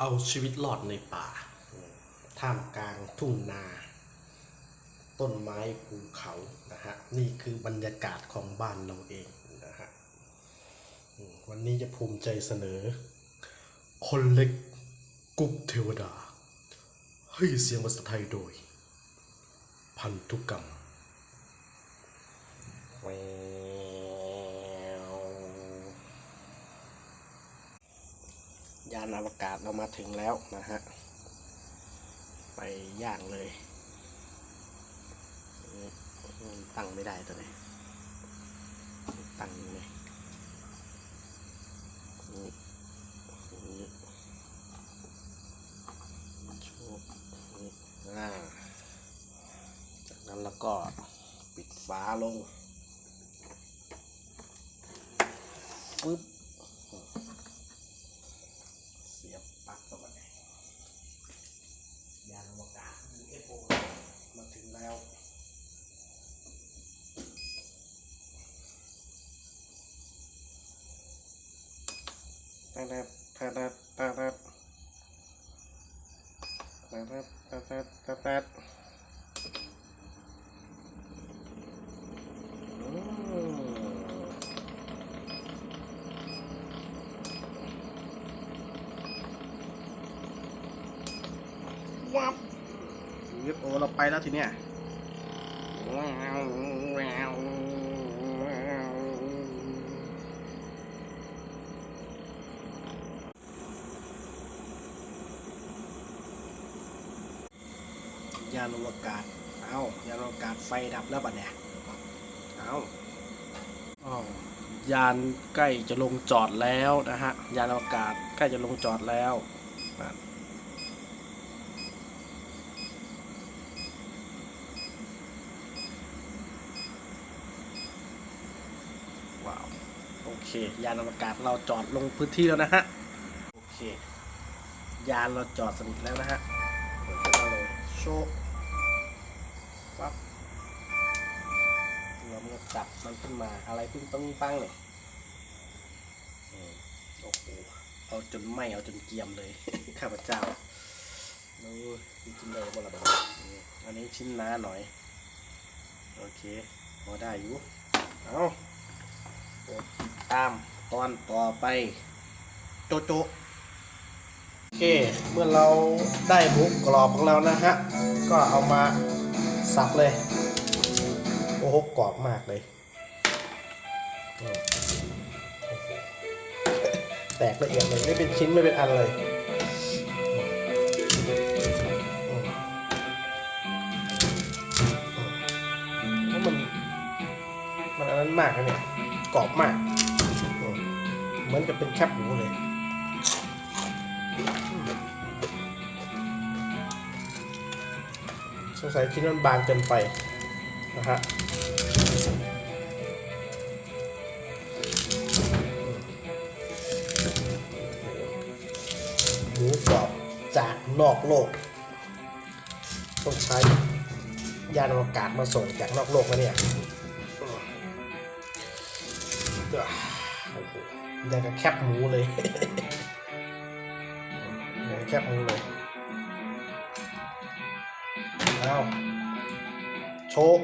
เอาชีวิตรอดในป่า ท่ามกลางทุ่งนา ต้นไม้ภูเขานะฮะนี่คือบรรยากาศของบ้านเราเองนะฮะวันนี้จะภูมิใจเสนอ คนเล็กกุ๊กเทวดา ให้เสียงภาษาไทยโดย พันธุกรรมวว ยานอวกาศเรามาถึงแล้วนะฮะ ไปย่างเลย ตั้งไม่ได้ตัวไหนตั้งยังไงนี่นี่โชว์นี่อ่าจากนั้นแล้วก็ปิดฝาลง ตาดัดตาดัดตาดัดตาดัดตาดัดตาดัตวับยึดโอเราไปแล้วทีเนี้ยว้าว ยานอวกาศ เอายานอวกาศไฟดับแล้วบัดเนี่ยเอาอ้ายานใกล้จะลงจอดแล้วนะฮะ ยานอวกาศใกล้จะลงจอดแล้วว้าว โอเค ยานอวกาศเราจอดลงพื้นที่แล้วนะฮะ โอเค ยานเราจอดสนิทแล้วนะฮะเปิดขึ้นมาเลยโชว์ ปั๊บเรามาจับมันขึ้นมาอะไรพึ่งต้องปังเลยโอ้โหเอาจนไหมเอาจนเกียมเลย ข้าพเจ้าดูชิ้นเลยบนระเบิดอันนี้ชิ้นน้าหน่อย โอเคพอได้อยู่เอาติดตามตอนต่อไปโจโจโอเค เมื่อเราได้หมูกรอบของเรานะฮะ ก็เอามา สับเลย โอ้โหกรอบมากเลย แตกละเอียดเลยไม่เป็นชิ้นไม่เป็นอันเลยมแล้วมันมันอันนั้นมากนะเนี่ยกรอบมากเหมือนกับเป็นแคบหมูเลย งสัยชิ้นมันบางเกินไปนะฮะหมูกรอบจากนอกโลก ต้องใช้ยานอวกาศมาส่งจากนอกโลกนะเนี่ยโอ้โหอย่ากับแคบหมูเลยอยากแคบหมูเลย เอาโชว์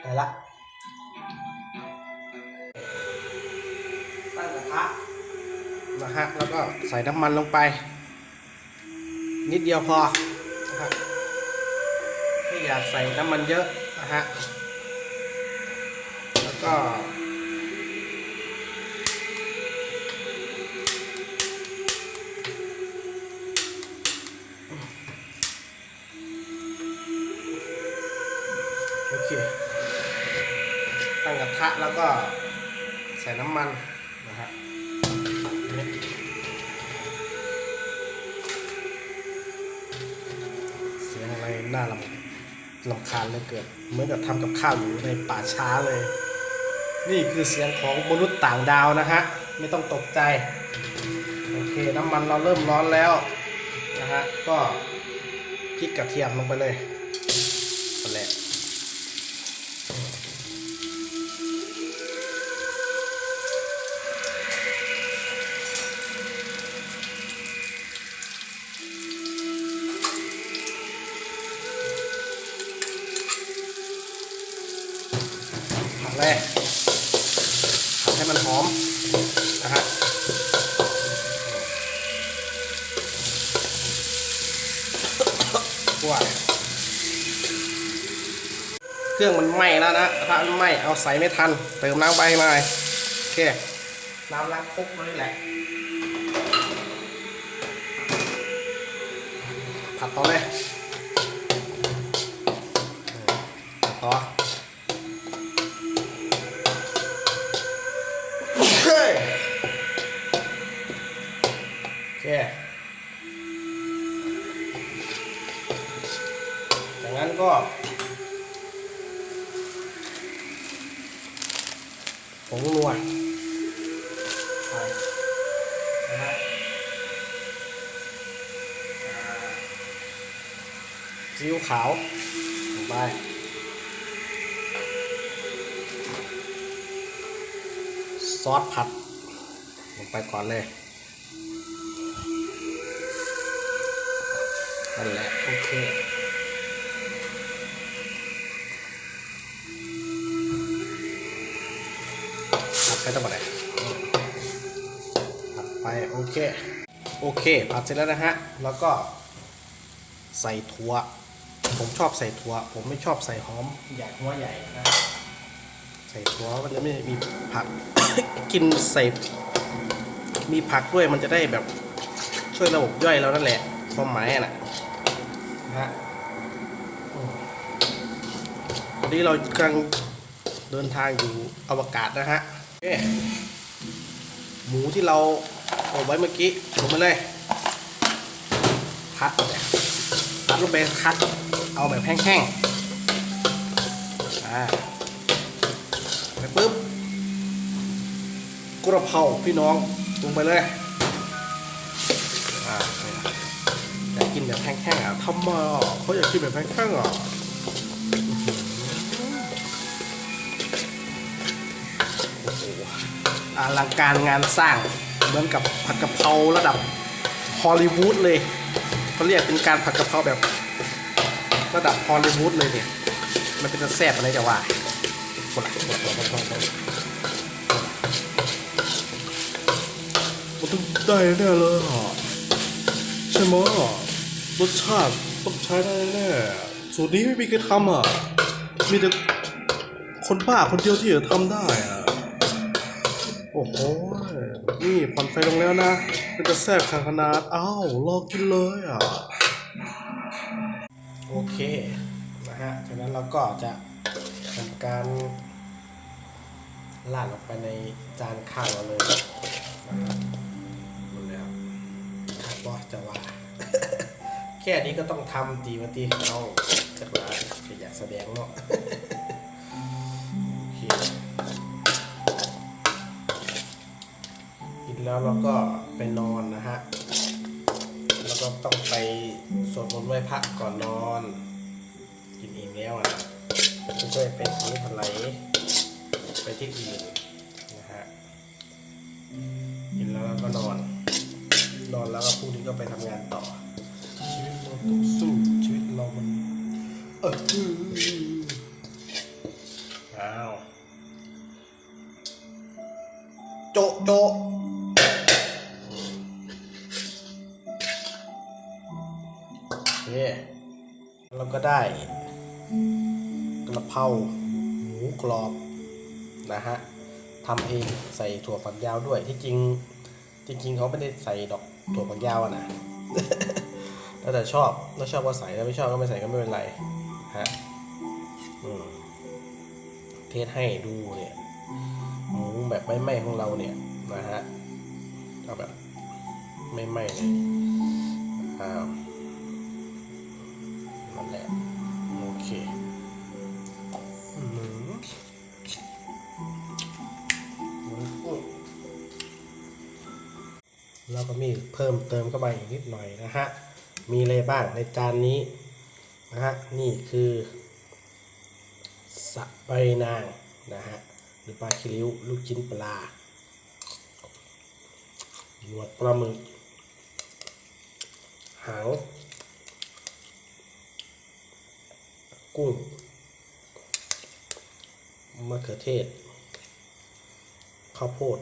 ไปละตั้งกระทะนะฮะแล้วก็ใส่น้ำมันลงไป นิดเดียวพอนะฮะไม่อยากใส่น้ำมันเยอะนะฮะแล้วก็ ระแล้วก็ใส่น้ำมันนะฮะเสียงอะไรน่าลำลำคาญเหลยเกิดเหมือนกับทำกับข้าวอยู่ในป่าช้าเลย นี่คือเสียงของมนุษย์ต่างดาวนะฮะ ไม่ต้องตกใจ โอเคน้ำมันเราเริ่มร้อนแล้วนะฮะ ก็พริกกระเทียมลงไปเลย รื่องมันไหม้แล้วนะถ้ามันไหม้เอาใส่ไม่ทัน เติมน้ำไปมาโอเค น้ำล้างครกนี่แหละ ผัดต่อเลยผัดต่อเฮ้ยโอเคจากนั้นก็ งนัวใส่นะฮะซีอิ๊วขาวลงไปซอสผัดลงไปก่อนเลยนั่นแหละโอเค ไปตั้งหมดเลยผัดไปโอเค โอเคผัดเสร็จแล้วนะฮะ แล้วก็ใส่ถั่ว ผมชอบใส่ถั่ว ผมไม่ชอบใส่หอมใหญ่หัวใหญ่นะ ใส่ถั่วมันจะไม่มีผัก กินใส่ มีผักด้วยมันจะได้แบบช่วยระบบย่อยเรานั่นแหละความหมายอะนะนะฮะอืมวันนี้เรากำลังเดินทางอยู่อวกาศนะฮะโอเค หมูที่เราเอาไว้เมื่อกี้ลงไปเลยพัดเนี่ยตัดลงไปคัดเอาแบบแห้งๆอ่าไปปุ๊บกระเพราพี่น้องลงไปเลยอ่าเนี่ยอยากกินแบบแห้งๆอะทำไมเขาอยากกินแบบแห้งๆอะ อลังการงานสร้างเหมือนกับผัดกะเพราระดับฮอลลีวูดเลยเขาเรียกเป็นการผัดกะเพราแบบระดับฮอลลีวูดเลยเนี่ยมันเป็นจะแซ่บอะไรจะว่าคนละคนละคนละคนละคนละมันต้องได้แน่เลยใช่ไหมรสชาติต้องใช้ได้แน่สูตรนี้ไม่มีใครทำอะมีแต่คนบ้าคนเดียวที่จะทำได้อะ โอ้โห นี่ผ่อนไฟลงแล้วนะ มันจะแซ่บขนาด อ้าวรอกินเลยอะ โอเค นะฮะ จากนั้นเราก็จะทำการลาดลงไปในจานข้างเราเลยนะครับหมดแล้วครับบอสจะว่า แค่นี้ก็ต้องทำตีมาตีเอาจะมาอยากแสดงเนาะ แล้วเราก็ไปนอนนะฮะ แล้วก็ต้องไปสวดมนต์ไหว้พระก่อนนอน กินอิ่มแล้วอะไม่ใช่ไปทะเลทลายไปที่อื่นนะฮะ กินแล้วเราก็นอน นอนแล้วก็พรุ่งนี้ก็ไปทำงานต่อ ชีวิตเราต้องสู้ชีวิตเรามันเอออ้าว โจะโจะ ก็ได้กระเพราหมูกรอบนะฮะทำเองใส่ถั่วฝักยาวด้วยที่จริงจริงๆเขาไม่ได้ใส่ดอกถั่วฝักยาวอะนะแล้วแต่ชอบถ้าชอบก็ใส่ถ้าไม่ชอบก็ไม่ใส่ก็ไม่เป็นไรฮะเทสให้ดูเนี่ยหมูแบบไม่ไหม้ของเราเนี่ยนะฮะเอาแบบไม่ไหม้เลยอ้าว นั่นแหละโอเคอื้อหือแล้วก็มีเพิ่มเติมเข้าไปอีกนิดหน่อยนะฮะ มีอะไรบ้างในจานนี้นะฮะ นี่คือสะใบนางนะฮะ หรือปลาคิริ้วลูกชิ้นปลาหนวดปลาหมึกหาง กุ้งมะเขือเทศ ข้าวโพด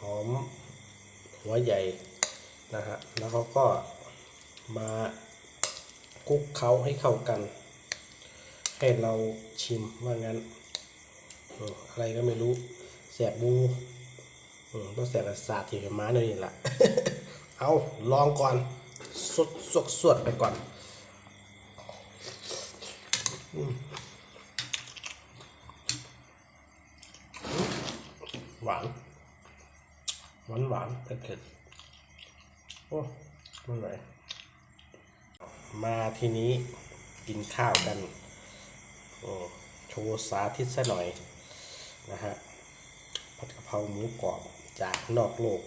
หอม หัวใหญ่นะฮะแล้วเขาก็มาคลุกเคล้าให้เข้ากัน ให้เราชิมว่างั้นอะไรก็ไม่รู้แสบบูอืมต้องแสบประสาทที่กับม้าเนี่ยแหละ เอาลองก่อนสดสวกสดไปก่อน หวาน หวานหวานเผ็ดเผ็ดโอ้ไม่ไหวมาทีนี้กินข้าวกัน โอ้โชว์สาธิตซะหน่อยนะฮะผัดกะเพราหมูกรอบจากนอกโลก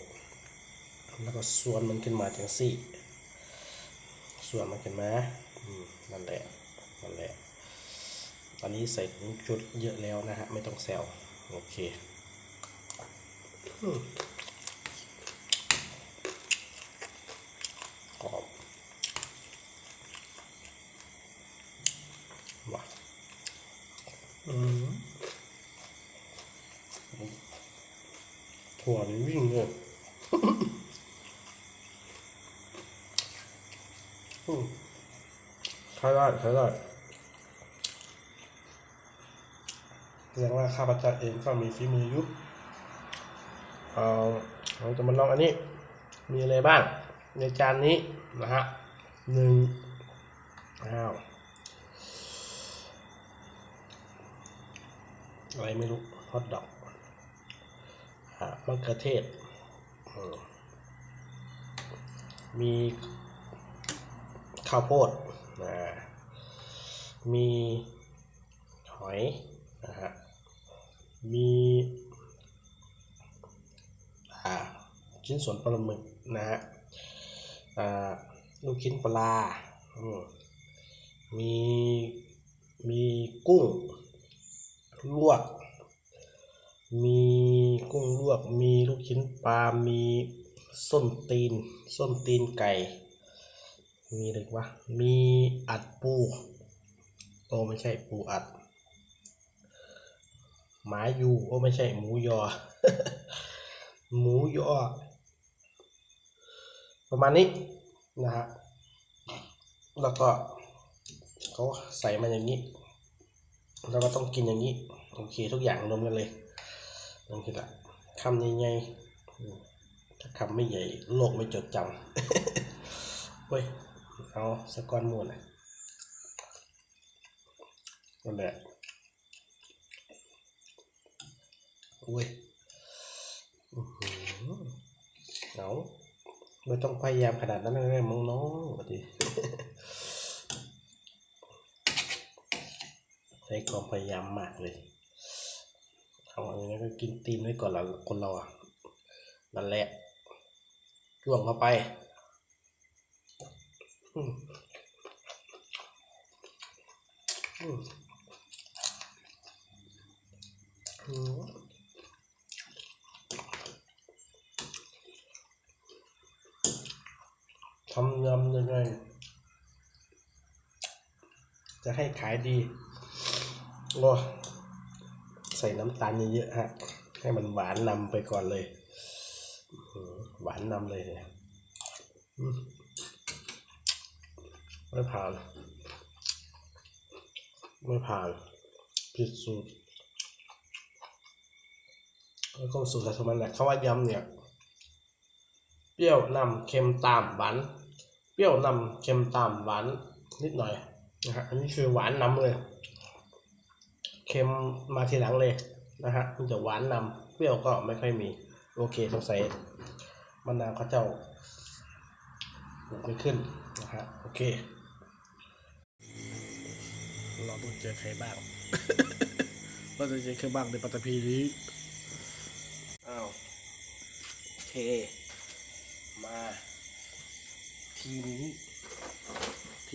แล้วก็ส่วนมันขึ้นมาจังสี่ ส่วนมันขึ้นมามนั่นแหละนั่นแหละ อนนี้ใส่จุดเยอะแล้วนะฮะ ไม่ต้องแซวโอเคอืมกรอบหวานอืมถั่วนี่วิ่งเลยใช้ได้ใช้ได้ แสดงว่าข้าพเจ้าเองก็มีฝีมืออยุบเอาเราจะมาลองอันนี้ มีอะไรบ้าง ในจานนี้นะฮะหนึ่งอ้าวอะไรไม่รู้ฮอทดอกอ่ามะเขือเทศ มีข้าวโพดนะมีหอยนะฮะ มีชิ้นส่วนปลาหมึกนะฮะลูกชิ้นปลา มีมีกุ้งลวก มีกุ้งลวก มีลูกชิ้นปลา มีส้นตีน ส้นตีนไก่ มีอะไรอีกวะ มีอัดปูโอ้ไม่ใช่ปูอัด หมายูโอ้ไม่ใช่หมูยอ หมูยอ ประมาณนี้นะฮะแล้วก็เขาใส่มาอย่างนี้ แล้วก็ต้องกินอย่างนี้ โอเคทุกอย่างรวมกันเลยนั่นคือละคำใหญ่ๆถ้าคำไม่ใหญ่ โลกไม่จดจำเฮ้ย เอาสกก้อนหมูนะนั่นแหละ อุ้ยอื้อหือเอาไม่ต้องพยายามขนาดนั้นเลยมึงน้องปฏิใช้ความพยายามมากเลยเอาอย่างนี้ก็กินตีนไว้ก่อนเราคนเราอะนั่นแหละล่วงเข้าไปอืมอืมอืมทำยำยังไง จะให้ขายดีโอ้ใส่น้ำตาลเยอะๆฮะ ให้มันหวานนำไปก่อนเลย หวานนำเลยเนี่ยไม่ผ่าน ไม่ผ่านผิดสูตรแล้วก็สูตรอะไรของมันแหละเขาว่ายำเนี่ย เปรี้ยวนำเค็มตามหวาน เปรี้ยวนำเค็มตามหวานนิดหน่อย นะฮะอันนี้คือหวานนำเลย เค็มมาทีหลังเลยนะฮะมันจะหวานนำเปรี้ยวก็ไม่ค่อยมี โอเคสงสัยมะนาวเขาเจ้าปลูกไม่ขึ้นนะฮะโอเคเราต้องเจอใครบ้างเราจะเจอใครบ้างในปัตตภีนี้อ้าวโอเค มา ทีนี้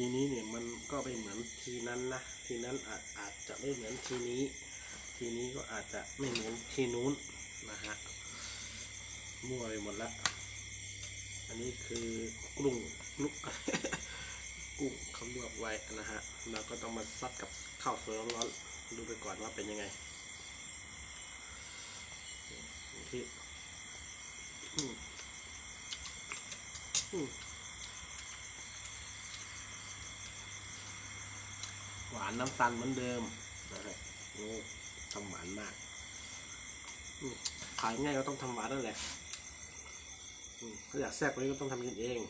ทีนี้เนี่ยมันก็ไม่เหมือนทีนั้นนะทีนั้นอาจอาจจะไม่เหมือนทีนี้ ทีนี้ก็อาจจะไม่เหมือนทีนู้นนะฮะมั่วไปหมดละอันนี้คือกลุ่งลุกกุ้งเขาลวกไว้นะฮะเราก็ต้องมาซัดกับข้าวสวยร้อนๆดูไปก่อนว่าเป็นยังไงเคอืมอืมหวานน้ำตาลเหมือนเดิมนะฮะโอ้ทำหวานมากขายง่ายก็ต้องทำหวานนั่นแหละถ้าอยากแซ่บกว่านี้ก็ต้องทำกินเอง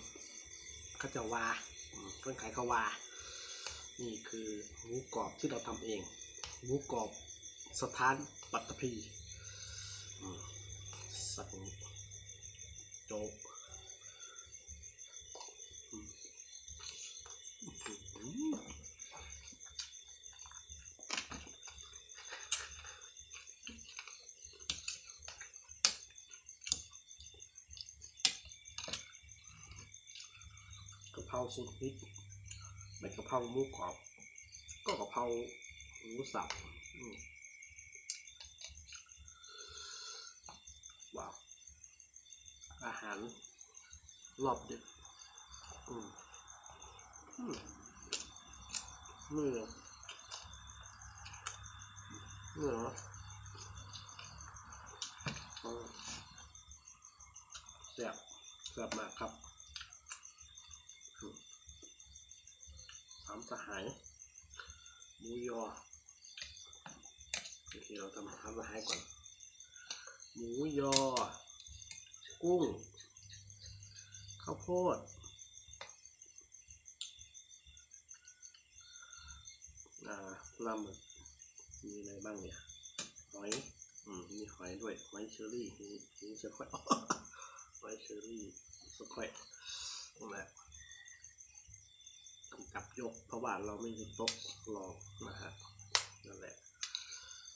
เขาจะวาอืมเพื่อนขายเขาวา นี่คือหมูกรอบที่เราทำเองหมูกรอบสถานปัตตภีสักนิดโจ๊กอืมอื้อหือกะเพ ราสูตรพริกไม่กะเพราหมูกรอบ ก็กะเพราหมูสับว้าวอาหารรอบดึกอืมอืมเนื้อเนื้ออืมแซ่บแซ่บมากครับอืมสามสหายหมูยอโอเคเราทำทำสหายก่อน หมูยอ กุ้ง ข้าวโพดปลาหมึกมีอะไรบ้างเนี่ย หอย อืม มีหอยด้วย หอยเชอรี่มีมีสควอยหอยเชอรี่สควอยนั่นแหละ กับยก เพราะว่าเราไม่มีโต๊ะรองนะฮะนั่นแหละ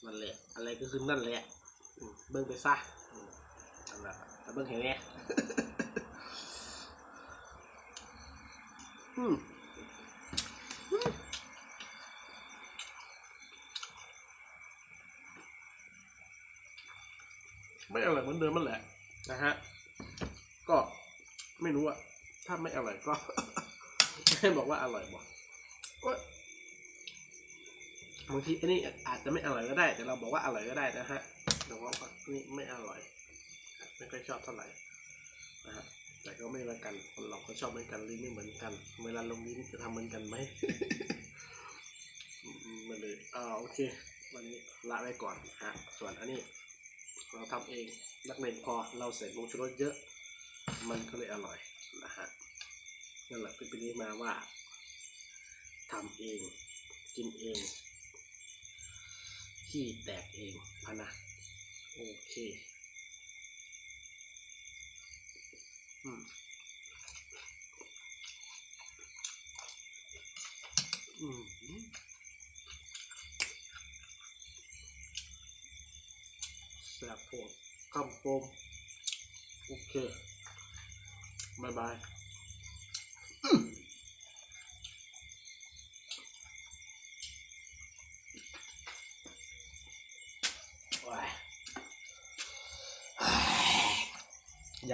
นั่นแหละ อะไรก็คือนั่นแหละเบิ่งไปซะอืมนั่นแหละแต่เบิ่งเห็นไหมอืมไม่อร่อยเหมือนเดิมมันแหละ นะฮะ ก็ไม่รู้อะถ้าไม่อร่อยก็ ให้บอกว่าอร่อยบอกบางทีอันนี้อาจจะไม่อร่อยก็ได้ แต่เราบอกว่าอร่อยก็ได้นะฮะแต่ว่าอันนี่ไม่อร่อยไม่ค่อยชอบเท่าไหร่นะฮะแต่ก็ไม่ละกันคนเราก็ชอบเหมือนกันลิ้นไม่เหมือนกัน เวลาลงลิ้นจะทำเหมือนกันไหมมาเลยอ่าโอเค วันนี้ละไว้ก่อนฮะส่วนอันนี้ เราทำเองนักเรียนพอเราใส่ลงชูรสเยอะ มันก็เลยอร่อย นั่นแหละเป็นไปนี้มาว่าทำเอง กินเองขี้แตกเองพะนะโอเคอืมอืมแซ่บโพดคำโปมโอเคบายบาย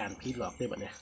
ายยานพีดหลอกได้แบบเนี้ย